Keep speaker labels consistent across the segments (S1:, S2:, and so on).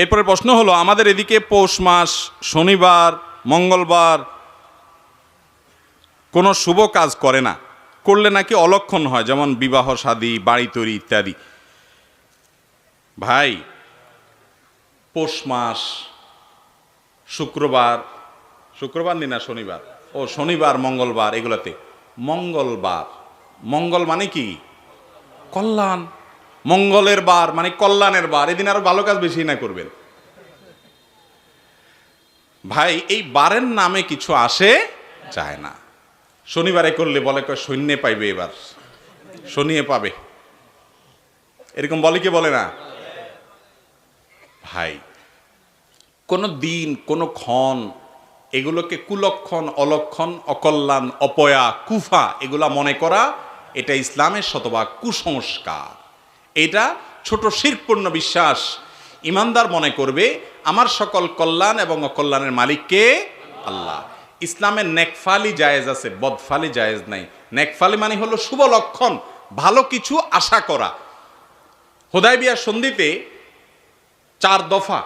S1: এরপরে প্রশ্ন হলো, আমাদের এদিকে পৌষ মাস, শনিবার, মঙ্গলবার কোনো শুভ কাজ করে না। করলে নাকি অলক্ষণ হয়, যেমন বিবাহ শাদী বাড়ি তৈরি ইত্যাদি। ভাই, পৌষ মাস, শুক্রবার শুক্রবার নি না, শনিবার? ও, শনিবার, মঙ্গলবার, এগুলোতে। মঙ্গলবার। মঙ্গল মানে কি? কল্যাণ। মঙ্গলের বার মানে কল্যাণের বার, এদিন আরও ভালো কাজ বেশি না করবেন। ভাই, এই বারের নামে কিছু আসে যায় না। শনিবারে করলে বলে কয়, সৈন্যে পাইবে এবার। শনিয়ে পাবে। এরকম বলে কি বলে না? ভাই, কোনো দিন, কোনো ক্ষণ এগুলোকে কুলক্ষণ, অলক্ষণ, অকল্যাণ, অপয়া, কুফা এগুলা মনে করা, এটা ইসলামের শতভাগ কুসংস্কার। এটা ছোট শিরপূর্ণ বিশ্বাস। ইমানদার মনে করবে, আমার সকল কল্যাণ এবং অকল্যাণের মালিককে আল্লাহ। ইসলামের নেকফালি জায়েজ আছে, বদফালি জায়েজ নাই। নেকফালি মানে হলো শুভ লক্ষণ, ভালো কিছু আশা করা। হোদাইবিয়ার সন্ধিতে চার দফা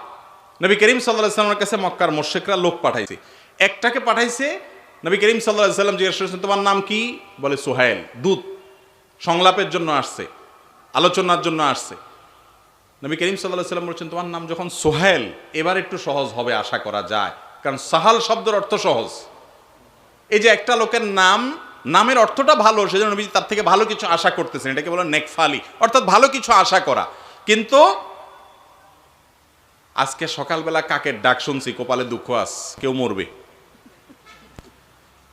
S1: নবী করিম সাল্লাহ সাল্লামের কাছে মক্কার মোর্শেকরা লোক পাঠাইছে। একটাকে পাঠাইছে, নবী করিম সাল্লাহ সাল্লাম জিজ্ঞেস করেছেন, তোমার নাম কি? বলে, সোহাইল, দূত। সংলাপের জন্য আসছে। আলোচনার জন্য আসছে। নবী করিম সাল্লাহ সাল্লাম বলছেন, তোমার নাম যখন সোহেল, এবার একটু সহজ হবে আশা করা যায়। কারণ সাহাল শব্দের অর্থ সহজ। এই যে একটা লোকের নাম, নামের অর্থটা ভালো, সেজন্য নবী তার থেকে ভালো কিছু আশা করতেছেন। এটাকে বলে নেকফালি। অর্থাৎ ভালো কিছু আশা করা। কিন্তু আজকে সকালবেলা কাকের ডাক শুনছি, কপালে দুঃখ আস, কেউ মরবে।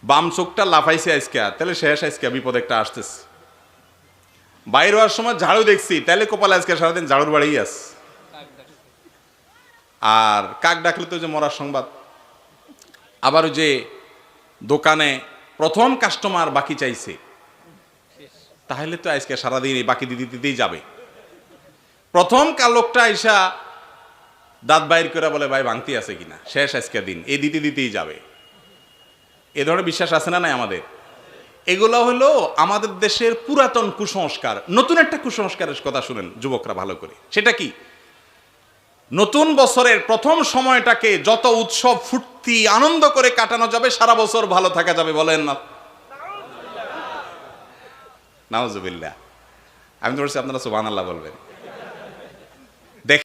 S1: বাম চোখটা লাফাইছে আজকে, তাহলে শেষ আজকে, বিপদ একটা আসতেছে। বাইরে হওয়ার সময় ঝাড়ু দেখছি। তাহলে কপালে আজকে সারাদিন ঝাড়ুর বাড়িই আস। আর কাক ডাকলে তো যে মরার সংবাদ। আবার যে দোকানে প্রথম কাস্টমার বাকি চাইছে। তাহলে তো আজকে সারাদিন এই বাকি দিতে দিতেই যাবে। প্রথম লোকটা আইসা দাঁত বাইর করে বলে, ভাই, ভাঙতি আছে কিনা? শেষ আজকে দিন। এই দিতে দিতেই যাবে। এ ধরনের বিশ্বাস আছে না নাই আমাদের? এগুলো হলো আমাদের দেশের পুরাতন কুসংস্কার। নতুন একটা কুসংস্কারের কথা শুনেন যুবকরা ভালো করে। সেটা কি? নতুন বছরের প্রথম সময়টাকে যত উৎসব ফুর্তি, আনন্দ করে কাটানো যাবে, সারা বছর ভালো থাকা যাবে, বলেন না। নাওজুবিল্লা আমি বলছি, আপনারা সুবান আল্লাহ বলবেন।